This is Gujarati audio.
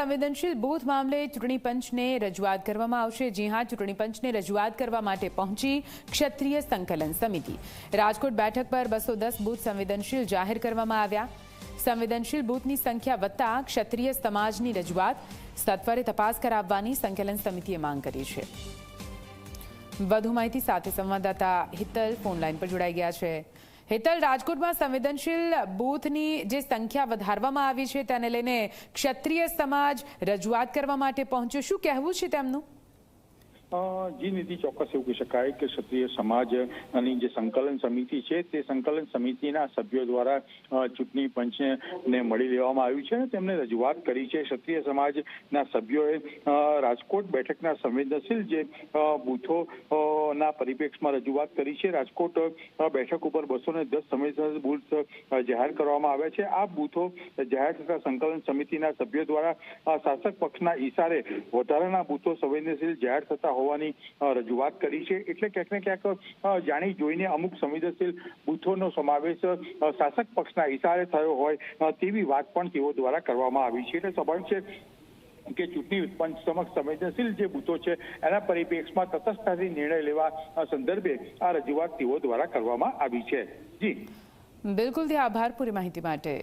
સંવેદનશીલ બૂથ મામલે ચૂંટણી પંચને રજૂઆત કરવામાં આવશે. જી હા, ચૂંટણી પંચને રજૂઆત કરવા માટે પહોંચી ક્ષત્રિય સંકલન સમિતિ. રાજકોટ બેઠક પર બસો બૂથ સંવેદનશીલ જાહેર કરવામાં આવ્યા. સંવેદનશીલ બૂથની સંખ્યા વધતા ક્ષત્રિય સમાજની રજૂઆત સત્વરે તપાસ કરાવવાની સંકલન સમિતિએ માંગ કરી છે. વધુ માહિતી સાથે સંવાદદાતા હિતલ ફોનલાઈન પર જોડાઈ ગયા છે. હિતલ રાજકોટમાં સંવેદનશીલ બૂથની જે સંખ્યા વધારવામાં આવી છે તેને લઈને ક્ષત્રિય સમાજ રજૂઆત કરવા માટે પહોંચ્યો. શું કહેવું છે તેમનું? જી નીતિ ચોક્કસ એવું કહી શકાય કે ક્ષત્રિય સમાજની જે સંકલન સમિતિ છે, તે સંકલન સમિતિના સભ્યો દ્વારા ચૂંટણી પંચને મળી લેવામાં આવ્યું છે અને તેમણે રજૂઆત કરી છે. ક્ષત્રિય સમાજના સભ્યોએ રાજકોટ બેઠકના સંવેદનશીલ જે બૂથો ના પરિપ્રેક્ષમાં રજૂઆત કરી છે. રાજકોટ બેઠક ઉપર બસો ને દસ સંવેદનશીલ બૂથ જાહેર કરવામાં આવ્યા છે. આ બૂથો જાહેર થતા સંકલન સમિતિના સભ્યો દ્વારા શાસક પક્ષના ઈશારે વધારાના બૂથો સંવેદનશીલ જાહેર થતા હોવાની રજૂઆત કરી છે. એટલે ક્યાંક ને ક્યાંક જાણી જોઈને અમુક સંવેદનશીલ બૂથોનો સમાવેશ શાસક પક્ષના ઇશારે થયો હોય તેવી વાત પણ તેઓ દ્વારા કરવામાં આવી છે. એટલે સ્વાભાવિક છે કે ચૂંટણી પંચ સમક્ષ સંવેદનશીલ જે બૂથો છે, એના પરિપ્રેક્ષમાં તટસ્થતાથી નિર્ણય લેવા સંદર્ભે આ રજૂઆત તેઓ દ્વારા કરવામાં આવી છે. જી. બિલકુલ આભાર પૂરી માહિતી માટે.